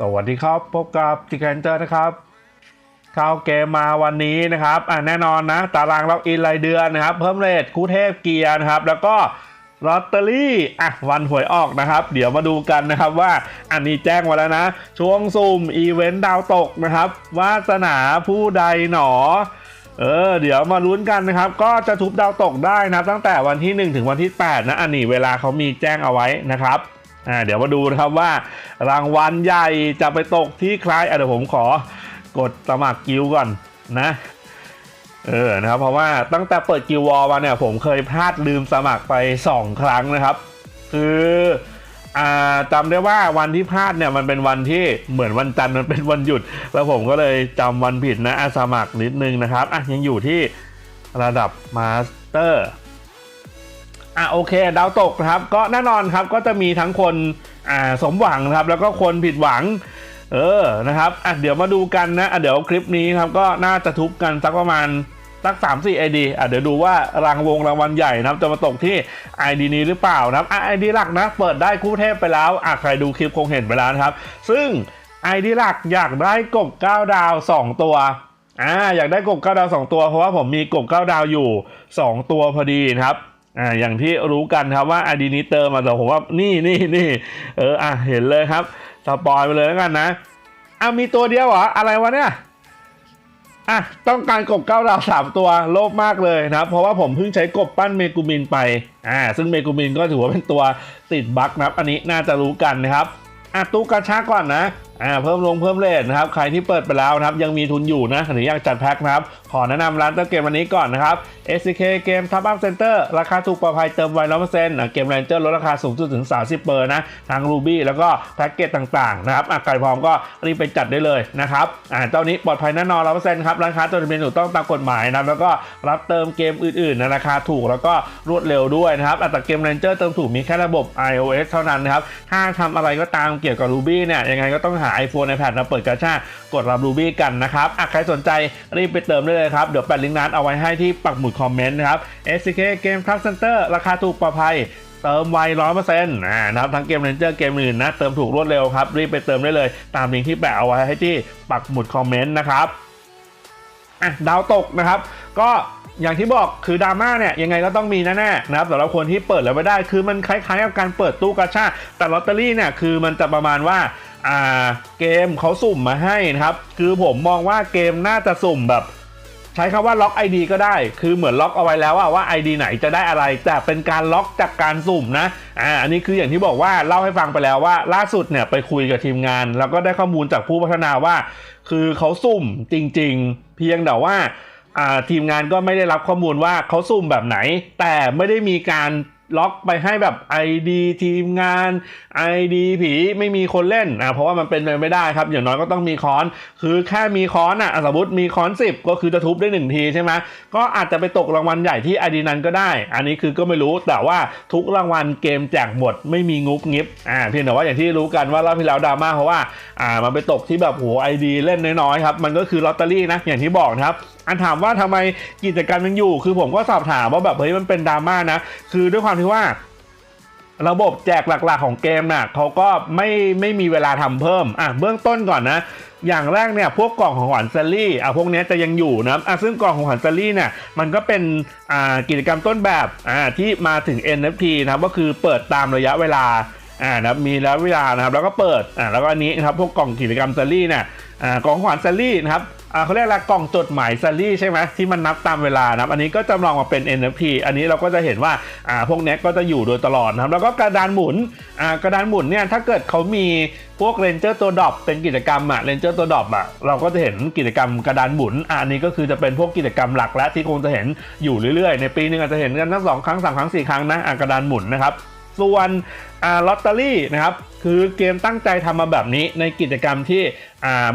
สวัสดีครับ พบกับจิกแคนเจอร์นะครับเข้าเกมมาวันนี้นะครับอ่าแน่นอนนะ ตารางล็อกอินรายเดือนนะครับ เพิ่มเรทคู่เทพเกียร์นะครับ แล้วก็ลอตเตอรี่อะวันหวยออกนะครับ เดี๋ยวมาดูกันนะครับว่าอันนี้แจ้งมาแล้วนะ ช่วงซุ่มอีเวนต์ดาวตกนะครับวาสนาผู้ใดหนอเออเดี๋ยวมาลุ้นกันนะครับ ก็จะทุบดาวตกได้นะครับ ตั้งแต่วันที่ 1 ถึงวันที่ 8 นะอันนี้เวลาเขามีแจ้งเอาไว้นะครับ อ่าเดี๋ยวมาดูนะครับว่ารางวัลใหญ่จะไปตกที่ใครอะเดี๋ยวผมขอกดสมัครกิลด์ก่อนนะเออนะครับเพราะว่าตั้งแต่เปิดกิลด์วอลมาเนี่ยผมเคยพลาดลืมสมัครไป 2 ครั้งนะครับ คืออ่าจำได้ว่าวันที่พลาดเนี่ยมันเป็นวันที่เหมือนวันจันทร์มันเป็นวันหยุด แล้วผมก็เลยจำวันผิดนะอะสมัครนิดนึงนะครับอะยังอยู่ที่ระดับมาสเตอร์ อะโอเค ดาวตกครับ ก็แน่นอนครับก็จะมีทั้งคนอ่าสมหวังครับ แล้วก็คนผิดหวัง เออนะครับอะเดี๋ยวมาดูกันนะอะเดี๋ยวคลิปนี้ครับก็น่าจะทุบกันสักประมาณสัก3 4 ID อะเดี๋ยวดูว่ารางวงรางวัลใหญ่นะครับจะมาตกที่ ID นี้หรือเปล่านะครับอะ ID หลักนะ เปิดได้คู่เทพไปแล้วอะใครดูคลิปคงเห็นไปแล้วนะครับ ซึ่ง ID หลักอยากได้กบ9ดาว 2 ตัวอ่าอยากได้กบ9ดาว 2 ตัวเพราะว่าผมมีกบ9ดาวอยู่ 2 ตัวพอดีนะครับ อ่าอย่างที่รู้กันครับว่า ID นี้เติมมาแต่ผมว่านี่นี่นี่เอออะเห็นเลยครับสปอยไปเลยแล้วกันนะอะมีตัวเดียวเหรออะไรวะเนี่ยอะต้องการกบเก้าดาวสามตัวโลภมากเลยนะครับ เพราะว่าผมเพิ่งใช้กบปั้นเมกูมินไปอ่าซึ่งเมกูมินก็ถือว่าเป็นตัวติดบั๊กนะครับ อันนี้น่าจะรู้กันนะครับอะตู้กระชากก่อนนะ อ่าเพิ่มลงเพิ่มเลทนะครับใครที่เปิดไปแล้วนะครับยังมีทุนอยู่นะหรืออยากจัดแพ็คนะครับขอแนะนำร้านเติมเกมวันนี้ก่อนนะครับ SCK เกมทับอัพเซ็นเตอร์ราคาถูกปลอดภัยเติมไวร้อยเปอร์เซ็นต์เกมแรนเจอร์ลดราคาสูงสุดถึง 30เปอร์นะทาง Ruby แล้วก็แพ็กเกจต่างๆนะครับอะใครพร้อมก็รีบไปจัดได้เลยนะครับอ่าเจ้านี้ปลอดภัยแน่นอนร้อยเปอร์เซ็นต์ครับร้านค้าจดทะเบียนถูกต้องตามกฎหมายนะแล้วก็รับเติมเกมอื่นๆในราคาถูกแล้วก็รวดเร็วด้วยนะครับแต่เกมแรนเจอร์เติมถูกมีแค่ระบบ iOS เท่านั้นนะครับถ้าทำอะไรก็ตามเกี่ยวกับ Ruby เนี่ยยังไงก็ต้องหา iPhone iPad มาเปิดกระชากดรับ Ruby กันนะครับใครสนใจรีบไปเติมได้เลยครับ เดี๋ยวแปะลิงก์ร้านเอาไว้ให้ที่ปักหมุดคอมเมนต์นะครับ SCK Game Club Center ราคาถูกปลอดภัยเติมไวร้อยเปอร์เซ็นต์นะครับทั้งเกมเรนเจอร์เกมอื่นนะ เติมถูกรวดเร็วครับ รีบไปเติมได้เลย ตามลิงก์ที่แปะเอาไว้ให้ที่ปักหมุดคอมเมนต์นะครับอะดาวตกนะครับ ก็ อย่างที่บอกคือดราม่าเนี่ยยังไงก็ต้องมีแน่ๆนะครับสำหรับคนที่เปิดแล้วไม่ได้ คือมันคล้ายๆกับการเปิดตู้กระชาแต่ลอตเตอรี่เนี่ยคือมันจะประมาณว่าอ่าเกมเขาสุ่มมาให้นะครับ คือผมมองว่าเกมน่าจะสุ่มแบบ ใช้คำว่าล็อก ID ก็ได้ คือเหมือนล็อกเอาไว้แล้วว่า ID ไหนจะได้อะไร แต่เป็นการล็อกจากการสุ่มนะอ่าอันนี้คืออย่างที่บอกว่าเล่าให้ฟังไปแล้วว่า ล่าสุดเนี่ยไปคุยกับทีมงาน แล้วก็ได้ข้อมูลจากผู้พัฒนาว่า คือเขาสุ่มจริง ๆ เพียงแต่ว่า ทีมงานก็ไม่ได้รับข้อมูลว่าเขาสุ่มแบบไหน แต่ไม่ได้มีการล็อกไปให้แบบ ID ทีมงาน ID ผีไม่มีคนเล่นอ่าเพราะว่ามันเป็นไปไม่ได้ครับ อย่างน้อยก็ต้องมีค้อน คือแค่มีค้อนอะสมมติมีค้อน 10 ก็คือจะทุบได้ 1 ทีใช่ไหมก็อาจจะไปตกรางวัลใหญ่ที่ ID นั้นก็ได้ อันนี้คือก็ไม่รู้แต่ว่าทุกรางวัลเกมแจกหมดไม่มีงุบงิบอ่าเพียงแต่ว่าอย่างที่รู้กันว่าเรอบที่แล้วดราม่าเพราะว่าอ่ามันไปตกที่แบบโหไอดีเล่นน้อยๆครับมันก็คือลอตเตอรี่นะอย่างที่บอกนะครับ อันถามว่าทำไมกิจการมันอยู่ คือผมก็สอบถามว่าแบบเฮ้ยมันเป็นดราม่านะ คือด้วยความที่ว่า ระบบแจกหลักๆของเกมน่ะเขาก็ไม่ไม่มีเวลาทำเพิ่ม อะเบื้องต้นก่อนนะอย่างแรกเนี่ยพวกกล่องของขวัญซลลี่อะพวกนี้จะยังอยู่นะอะซึ่งกล่องของขวัญซลลี่เนี่ยมันก็เป็นอ่ากิจกรรมต้นแบบอ่าที่มาถึง NFT นะครับก็คือเปิดตามระยะเวลาอ่านะครับมีระยะเวลานะครับแล้วก็เปิดอ่าแล้วก็อันนี้นะครับพวกกล่องกิจกรรมซลลี่เนี่ยอ่ากล่องของขวัญซลลี่นะครับ อ่าเขาเรียกอะกล่องจดหมายซัลลี่ใช่ไหมที่มันนับตามเวลานะครับอันนี้ก็จำลองมาเป็น NFT อันนี้เราก็จะเห็นว่าอ่าพวกนี้ก็จะอยู่โดยตลอดนะครับแล้วก็กระดานหมุนอ่ากระดานหมุนเนี่ยถ้าเกิดเขามีพวกเรนเจอร์ตัวดรอปเป็นกิจกรรมอะเรนเจอร์ตัวดรอปอะเราก็จะเห็นกิจกรรมกระดานหมุนอันนี้ก็คือจะเป็นพวกกิจกรรมหลักและที่คงจะเห็นอยู่เรื่อยๆ ในปีหนึงอาจจะเห็นกันทั้งสองครั้งสามครั้งสี่ครั้งนะอ่ากระดานหมุนนะครับ ส่วนลอตเตอรี่นะครับคือเกมตั้งใจทำมาแบบนี้ในกิจกรรมที่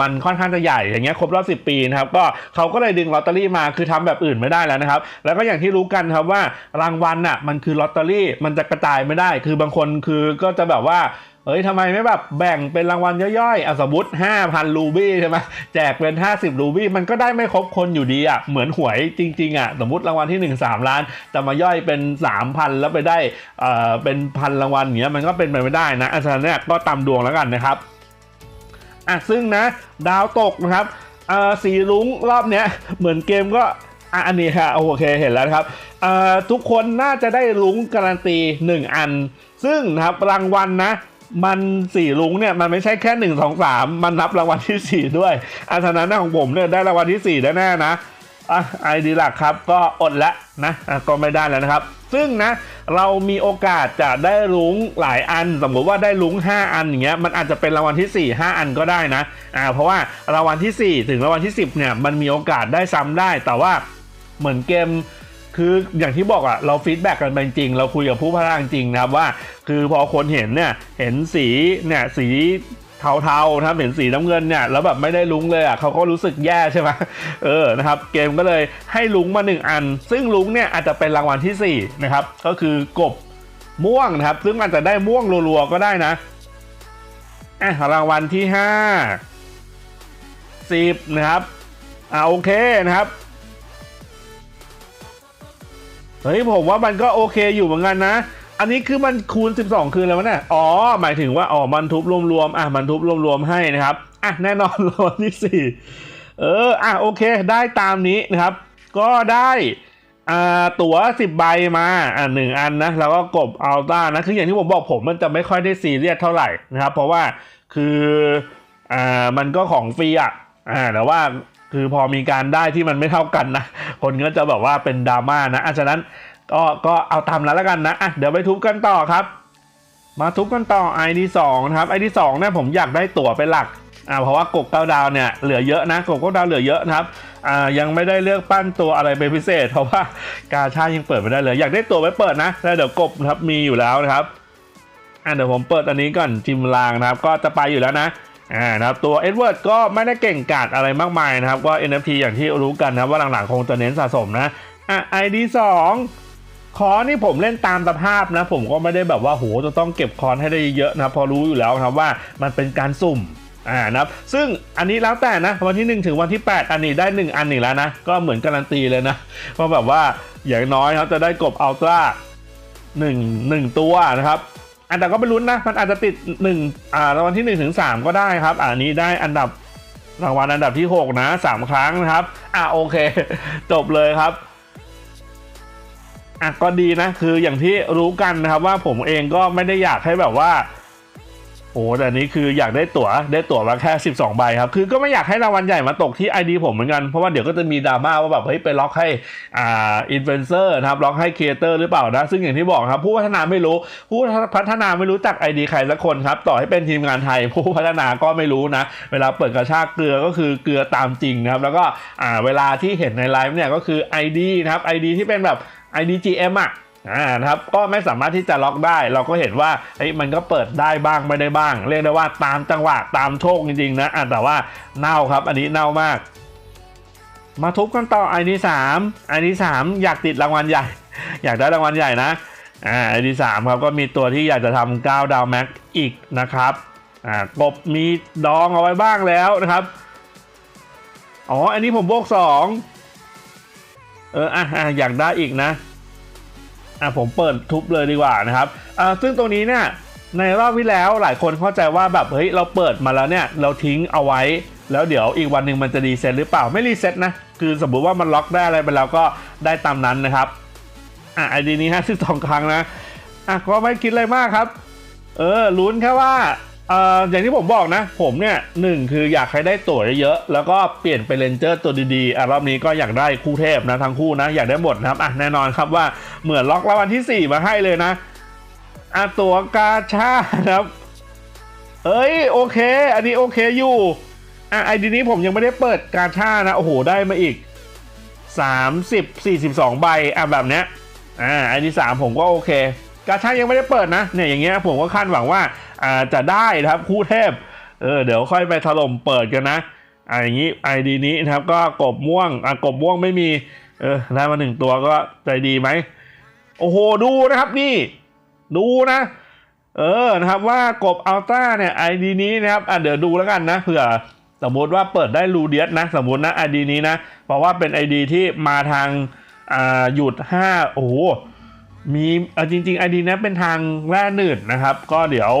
มันค่อนข้างจะใหญ่อย่างเงี้ยครบรอบ 10 ปีนะครับก็เขาก็เลยดึงลอตเตอรี่มาคือทำแบบอื่นไม่ได้แล้วนะครับ แล้วก็อย่างที่รู้กันครับว่ารางวัลน่ะมันคือลอตเตอรี่มันจะกระจายไม่ได้ คือบางคนคือก็จะแบบว่า เฮ้ยทำไมไม่แบบแบ่งเป็นรางวัลย่อยๆอสมมติ5,000 รูบี้ใช่ไหมแจกเป็น 50 รูบี้มันก็ได้ไม่ครบคนอยู่ดีอะเหมือนหวยจริงๆอะสมมติรางวัลที่ 1 3 ล้านจะมาย่อยเป็น 3,000 แล้วไปได้เอ่อเป็นพันรางวัลเงี้ยมันก็เป็นไปไม่ได้นะอาจารย์เนี่ยก็ตามดวงแล้วกันนะครับอะซึ่งนะดาวตกนะครับเอ่อสีลุงรอบเนี้ยเหมือนเกมก็อะอันนี้ฮะโอเคเห็นแล้วนะครับอ่อทุกคนน่าจะได้ลุงการันตี 1 อัน ซึ่งนะครับรางวัลนะ มันสี่ลุงเนี่ยมันไม่ใช่แค่หนึ่งสองสามมันนับรางวัลที่สี่ด้วยอันนั้นของผมเนี่ยได้รางวัลที่สี่แน่ๆนะอะไอดีหลักครับก็อดละนะะก็ไม่ได้แล้วนะครับ ซึ่งนะเรามีโอกาสจะได้ลุงหลายอัน สมมติว่าได้ลุง5 อันอย่างเงี้ยมันอาจจะเป็นรางวัลที่ 4 5 อันก็ได้นะอ่าเพราะว่ารางวัลที่ 4 ถึงรางวัลที่ 10เนี่ยมันมีโอกาสได้ซ้ำได้แต่ว่าเหมือนเกม คืออย่างที่บอกอะเราฟีดแบ็กกันไปจริง เราคุยกับผู้พัฒนาจริงนะครับว่า คือพอคนเห็นเนี่ยเห็นสีเนี่ยสีเทาๆนะครับเห็นสีน้ำเงินเนี่ยแล้วแบบไม่ได้ลุ้งเลยอะเขาก็รู้สึกแย่ใช่ไหมเออนะครับเกมก็เลยให้ลุ้งมาหนึ่งอัน ซึ่งลุ้งเนี่ยอาจจะเป็นรางวัลที่สี่นะครับก็คือกบม่วงนะครับ ซึ่งอาจจะได้ม่วงรัวๆก็ได้นะอะรางวัลที่ห้าสิบนะครับอ่าโอเคนะครับ เฮ้ยผมว่ามันก็โอเคอยู่เหมือนกันนะ อันนี้คือมันคูณ 12 คืนแล้ววะเนี่ยอ๋อ หมายถึงว่า อ๋อ มันทุบรวมๆ อะ มันทุบรวมๆ ให้นะครับ อะ แน่นอนรางวัลที่ 4 เออ อะ โอเค ได้ตามนี้นะครับ ก็ได้อ่าตั๋ว10ใบมาอะหนึ่งอันนะแล้วก็กบอัลต้านะคืออย่างที่ผมบอกผมมันจะไม่ค่อยได้ซีเรียสเท่าไหร่นะครับ เพราะว่าคืออ่ามันก็ของฟรีอะอ่าแต่ว่า คือพอมีการได้ที่มันไม่เท่ากันนะ คนก็จะแบบว่าเป็นดราม่านะอะฉะนั้นก็ก็เอาตามนั้นแล้วกันนะอะเดี๋ยวไปทุบกันต่อครับ มาทุบกันต่อ ID 2นะครับ ID 2เนี่ยผมอยากได้ตั๋วเป็นหลักอ่าเพราะว่ากบเก้าดาวเนี่ยเหลือเยอะนะกบเก้าดาวเหลือเยอะนะครับอ่ายังไม่ได้เลือกปั้นตัวอะไรเป็นพิเศษ เพราะว่ากาชายังเปิดไม่ได้เลย อยากได้ตั๋วไว้เปิดนะแล้วเดี๋ยวกบนะครับมีอยู่แล้วนะครับอ่าเดี๋ยวผมเปิดอันนี้ก่อนจิมลางนะครับ ก็จะไปอยู่แล้วนะ อ่านะครับตัวเอ็ดเวิร์ดก็ไม่ได้เก่งกาจอะไรมากมายนะครับ ก็ NFT อย่างที่รู้กันนะว่าหลังๆ คงจะเน้นสะสมนะอะ ID 2คอนี่ผมเล่นตามสภาพนะ ผมก็ไม่ได้แบบว่าโหจะต้องเก็บคอนให้ได้เยอะนะพอรู้อยู่แล้วนะว่ามันเป็นการสุ่มอ่านะครับซึ่งอันนี้แล้วแต่นะวันที่ 1 ถึงวันที่ 8 อันนี้ได้ 1 อันอีกแล้วนะ ก็เหมือนการันตีเลยนะว่าแบบว่าอย่างน้อยครับจะได้กบอัลตร้าหนึ่งหนึ่งตัวนะครับ อันแต่ก็ไม่ลุ้นนะ มันอาจจะติด1อ่ารางวัลที่หนึ่งถึงสามก็ได้ครับ อันนี้ได้อันดับรางวัลอันดับที่หกนะสามครั้งนะครับ อะโอเค จบเลยครับอะก็ดีนะ คืออย่างที่รู้กันนะครับว่าผมเองก็ไม่ได้อยากให้แบบว่า โอ้แต่นี้คืออยากได้ตั๋วได้ตั๋วมาแค่ 12 ใบครับ คือก็ไม่อยากให้รางวัลใหญ่มาตกที่ ID ผมเหมือนกัน เพราะว่าเดี๋ยวก็จะมีดราม่าว่าแบบเฮ้ยไปล็อกให้อ่าอินฟลูเอนเซอร์นะครับล็อกให้ครีเอเตอร์หรือเปล่านะ ซึ่งอย่างที่บอกครับ ผู้พัฒนาไม่รู้ ผู้พัฒนาไม่รู้จัก ID ใครสักคนครับ ต่อให้เป็นทีมงานไทย ผู้พัฒนาก็ไม่รู้นะ เวลาเปิดกระชากเกลือก็คือเกลือตามจริงนะครับแล้วก็อ่าเวลาที่เห็นในไลฟ์เนี่ยก็คือ ID นะครับ ID ที่เป็นแบบ ID GM อะ อ่านะครับก็ไม่สามารถที่จะล็อกได้ เราก็เห็นว่าเฮ้ยมันก็เปิดได้บ้างไม่ได้บ้าง เรียกได้ว่าตามจังหวะตามโชคจริงๆนะอะแต่ว่าเน่าครับ อันนี้เน่ามาก มาทุบกันต่อไอดีสามไอดีสามอยากติดรางวัลใหญ่ อยากได้รางวัลใหญ่นะอ่าไอดีสามครับก็มีตัวที่อยากจะทำ9ดาวแม็กอีกนะครับอ่ากบมีดองเอาไว้บ้างแล้วนะครับอ๋ออันนี้ผมโบกสองเอออะอะอยากได้อีกนะ อะผมเปิดทุบเลยดีกว่านะครับอ่าซึ่งตรงนี้เนี่ยในรอบที่แล้วหลายคนเข้าใจว่าแบบเฮ้ยเราเปิดมาแล้วเนี่ยเราทิ้งเอาไว้ แล้วเดี๋ยวอีกวันหนึ่งมันจะรีเซ็ตหรือเปล่าไม่รีเซ็ตนะคือสมมุติว่ามันล็อกได้อะไรไปแล้วก็ได้ตามนั้นนะครับอะไอดีนี้52ครั้งนะอะก็ไม่คิดอะไรมากครับ เออลุ้นแค่ว่า อย่างที่ผมบอกนะ ผมเนี่ยหนึ่งคืออยากให้ได้ตั๋วเยอะๆแล้วก็เปลี่ยนเป็นเลนเจอร์ตัวดีๆอรอบนี้ก็อยากได้คู่เทพนะทั้งคู่นะ อยากได้หมดนะครับอะแน่นอนครับว่าเหมือนล็อกรางวัลที่ 4 มาให้เลยนะอะตั๋วกาชาครับ เอ้ยโอเค อันนี้โอเคอยู่อะไอดีนี้ผมยังไม่ได้เปิดกาชานะโอ้โหได้มาอีก 30 42 ใบอะแบบเนี้ยอ่าไอดีสามผมก็โอเค กาชายังไม่ได้เปิดนะเนี่ยอย่างเงี้ยผมก็คาดหวังว่าอ่าจะได้นะครับคู่เทพเออเดี๋ยวค่อยไปถล่มเปิดกันนะอ่าอย่างงี้ไอดีนี้นะครับก็กบม่วงอะกบม่วงไม่มีเออได้มาหนึ่งตัวก็ใจดีไหมโอ้โหดูนะครับนี่ ดูนะ เออนะครับว่ากบอัลต้าเนี่ยไอดีนี้นะครับอะเดี๋ยวดูแล้วกันนะเผื่อสมมติว่าเปิดได้รูเดียสนะ สมมตินะไอดีนี้นะเพราะว่าเป็นไอดีที่มาทางอ่าหยุด5โอ้โห มีเอาจริงๆไอดีนี้เป็นทางแร่หนืดนะครับ ก็เดี๋ยว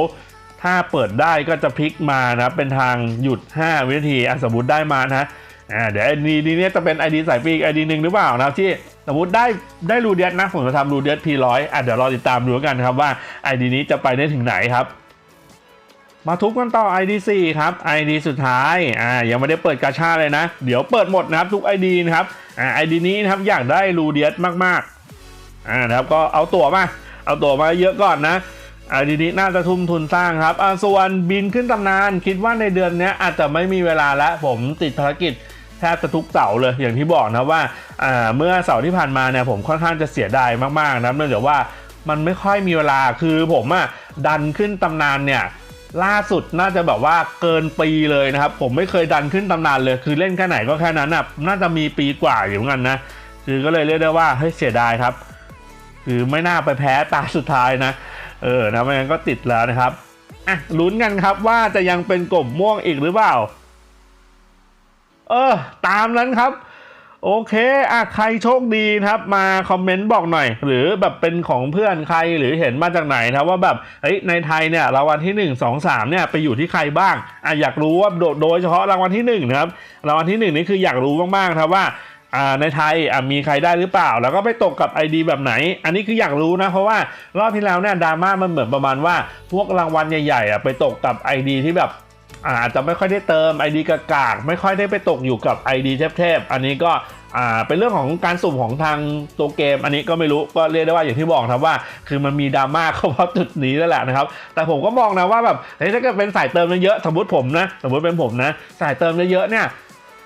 ถ้าเปิดได้ก็จะพลิกมานะเป็นทางหยุด 5 วินาทีอะสมมติได้มานะอ่าเดี๋ยวไอดีนี้จะเป็น ID สายฟรีไอดีหนึ่งหรือเปล่านะที่สมมติได้ได้รูเดียสนะผมจะทำรูเดียสพีร้อยอะเดี๋ยวรอติดตามดูกันครับว่า ID นี้จะไปได้ถึงไหนครับมาทุบกันต่อ ID 4 ครับ ID สุดท้าย อ่า ยังไม่ได้เปิดกาชาเลยนะ เดี๋ยวเปิดหมดนะครับทุก ID นะครับ อ่า ID นี้นะครับอยากได้รูเดียสมากๆ อ่านะครับก็เอาตั๋วมา เอาตั๋วมาเยอะก่อนนะอ่าดีนี้น่าจะทุ่มทุนสร้างครับอ่าส่วนบินขึ้นตำนานคิดว่าในเดือนนี้อาจจะไม่มีเวลาแล้วผมติดภารกิจแทบจะทุกเสาร์เลยอย่างที่บอกนะว่าอ่าเมื่อเสาร์ที่ผ่านมาเนี่ยผมค่อนข้างจะเสียดายมากๆนะเนื่องจากว่ามันไม่ค่อยมีเวลาคือผมอะดันขึ้นตำนานเนี่ยล่าสุดน่าจะแบบว่าเกินปีเลยนะครับ ผมไม่เคยดันขึ้นตำนานเลย คือเล่นแค่ไหนก็แค่นั้นน่ะน่าจะมีปีกว่าอยู่เหมือนกันนะคือก็เลยเรียกได้ว่าเฮ้ยเสียดายครับ คือไม่น่าไปแพ้ตาสุดท้ายนะ เออนะไม่งั้นก็ติดแล้วนะครับอะลุ้นกันครับว่าจะยังเป็นกบม่วงอีกหรือเปล่า เออ ตามนั้นครับ โอเคอะใครโชคดีครับ มาคอมเมนต์บอกหน่อย หรือแบบเป็นของเพื่อนใครหรือเห็นมาจากไหนนะครับว่าแบบเฮ้ยในไทยเนี่ยรางวัลที่ 1 2 3เนี่ยไปอยู่ที่ใครบ้างอะอยากรู้ว่าโดโดยเฉพาะรางวัลที่1นะครับรางวัลที่ 1 นี่คืออยากรู้มากๆนะครับว่า ในไทยมีใครได้หรือเปล่า แล้วก็ไปตกกับ ID แบบไหน อันนี้คืออยากรู้นะ เพราะว่ารอบที่แล้วเนี่ยดราม่ามันเหมือนประมาณว่า พวกรางวัลใหญ่ๆไปตกกับ ID ที่แบบอาจจะไม่ค่อยได้เติม ID กากากไม่ค่อยได้ไปตกอยู่กับ ID เทพๆอันนี้ก็เป็นเรื่องของการสุ่มของทางตัวเกม อันนี้ก็ไม่รู้ก็เรียกได้ว่าอย่างที่บอกครับว่า คือมันมีดราม่าเข้าเพราะจุดนี้นั่นแหละนะครับ แต่ผมก็มองนะว่าแบบถ้าเกิดเป็นสายเติมเยอะสมมติผมนะ สมมติเป็นผมนะ สายเติมเยอะเนี่ย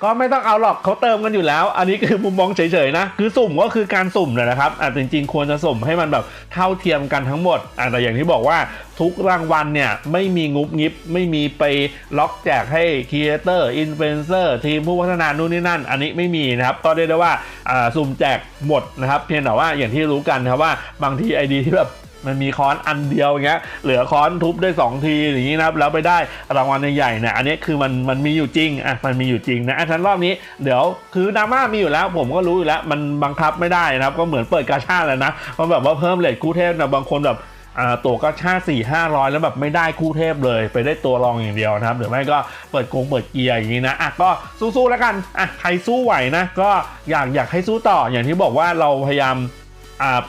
ก็ไม่ต้องเอาหรอกเขาเติมกันอยู่แล้ว อันนี้คือมุมมองเฉยๆนะ คือสุ่มก็คือการสุ่มเลยนะครับอะจริงๆ ควรจะสุ่มให้มันแบบเท่าเทียมกันทั้งหมดอะแต่อย่างที่บอกว่าทุกรางวัลเนี่ยไม่มีงุบงิบ ไม่มีไปล็อกแจกให้ครีเอเตอร์อินฟลูเอนเซอร์ทีมผู้พัฒนานู่นนี่นั่น อันนี้ไม่มีนะครับ ก็เรียกได้ว่าสุ่มแจกหมดนะครับ เพียงแต่ว่าอย่างที่รู้กันนะครับว่าบางทีไอดีที่แบบ มันมีค้อนอันเดียวอย่างเงี้ยเหลือค้อนทุบได้ 2 ทีอย่างนี้นะครับแล้วไปได้รางวัลใหญ่ๆเนี่ยอันนี้คือมันมันมีอยู่จริงอะมันมีอยู่จริงนะอะฉะนันรอบนี้เดี๋ยวคือดราม่ามีอยู่แล้ว ผมก็รู้อยู่แล้ว มันบังคับไม่ได้นะครับก็เหมือนเปิดกาชาแล้วนะเพราะแบบว่าเพิ่มเลทคู่เทพนะบางคนแบบตัวกาชาสี่ห้าร้อยแล้วแบบไม่ได้คู่เทพเลย ไปได้ตัวรองอย่างเดียวนะครับหรือไม่ก็เปิดกงเปิดเกียร์อย่างนี้นะอะก็สู้ๆแล้วกันอะใครสู้ไหวนะก็อยากอยากให้สู้ต่ออย่างที่บอกว่าเราพยายาม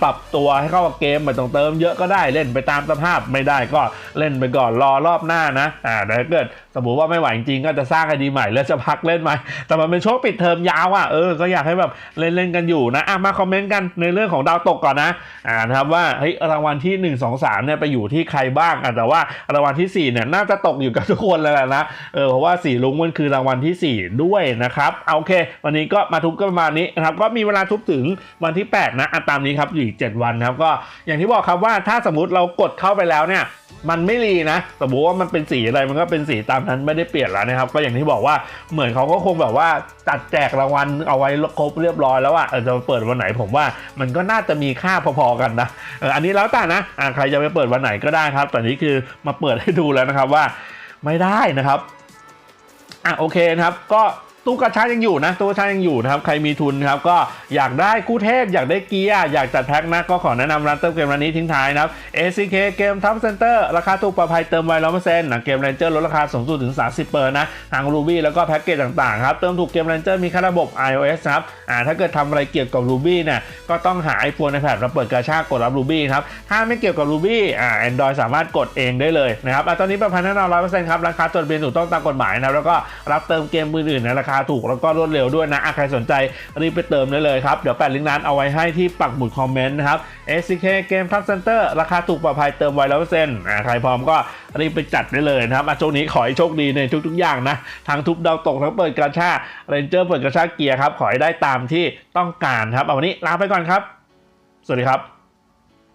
ปรับตัวให้เข้ากับเกมไม่ต้องเติมเยอะก็ได้เล่นไปตามสภาพไม่ได้ก็เล่นไปก่อนรอรอบหน้านะอ่าแต่ถ้าเกิด สมมติว่าไม่ไหวจริงก็จะสร้างไอดีใหม่แล้วจะพักเล่นใหม่แต่มันเป็นช่วงปิดเทอมยาวอะเออก็อยากให้แบบเล่นเล่นกันอยู่นะอะมาคอมเมนต์กันในเรื่องของดาวตกก่อนนะอ่านะครับว่าเฮ้ยรางวัลที่ 1 2 3เนี่ยไปอยู่ที่ใครบ้างอะแต่ว่ารางวัลที่4เนี่ยน่าจะตกอยู่กับทุกคนเลยแหละนะเออเพราะว่าสีลุงมันคือรางวัลที่ 4 ด้วยนะครับเอาโอเค วันนี้ก็มาทุบกันประมาณนี้นะครับก็มีเวลาทุบถึงวันที่ 8 นะอะตามนี้ครับอยู่อีก7วันนะครับก็อย่างที่บอกครับว่าถ้าสมมติเรากดเข้าไปแล้วเนี่ย มันไม่รีนะ สมมติว่ามันเป็นสีอะไรมันก็เป็นสีตามนั้นไม่ได้เปลี่ยนแล้วนะครับ ก็อย่างที่บอกว่าเหมือนเขาก็คงแบบว่าจัดแจกรางวัลเอาไว้ครบเรียบร้อยแล้วอะจะเปิดวันไหนผมว่ามันก็น่าจะมีค่าพอๆกันนะอันนี้แล้วแต่นะะใครจะไปเปิดวันไหนก็ได้ครับ แต่นี้คือมาเปิดให้ดูแล้วนะครับว่าไม่ได้นะครับอะโอเคนะครับก็ ตู้กระชายังอยู่นะตู้กระชายังอยู่นะครับใครมีทุนนะครับก็อยากได้คู่เทพ อยากได้เกียร์อยากจัดแพ็คนะก็ขอแนะนำร้านเติมเกมร้านนี้ทิ้งท้ายนะครับ ACK เกมทับเซ็นเตอร์ราคาถูกปลอดภัยเติมไวร้อยเปอร์เซ็นต์เกมเรนเจอร์ลดราคาสูงสุดถึง 30เปอร์นะทาง Ruby แล้วก็แพ็กเกจต่างๆครับเติมถูกเกมเรนเจอร์มีค่าระบบ iOS ครับอ่าถ้าเกิดทำอะไรเกี่ยวกับ Ruby เนี่ยก็ต้องหา iPhone iPad แล้วเปิดกาชากกดรับ Ruby ครับถ้าไม่เกี่ยวกับ Ruby อ่า Android สามารถกดเองได้เลยนะครับอะตอนนี้ประพันธ์แน่นอนร้อยเปอร์เซ็นต์ครับราคาจดเบียนถูกต้องตามกฎหมายนะแล้วก็รับเติมเกมมืออื่นในราคาาถูกแล้วก็รวดเร็วด้วยนะใครสนใจรีบไปเติมได้เลยครับ เดี๋ยวแปะลิงก์นั้นเอาไว้ให้ที่ปักหมุดคอมเมนต์นะครับ SCK Game Top Center ราคาถูกปลอดภัยเติมไวร้อยเปอร์เซ็นต์ใครพร้อมก็รีบไปจัดได้เลยนะครับช่วงนี้ขอให้โชคดีในทุกๆ อย่างนะทั้งทุบดาวตกทั้งเปิดกระชาเรนเจอร์เปิดกระชาเกียร์ครับ ขอให้ได้ตามที่ต้องการครับเอาวันนี้ลาไปก่อนครับ สวัสดีครับ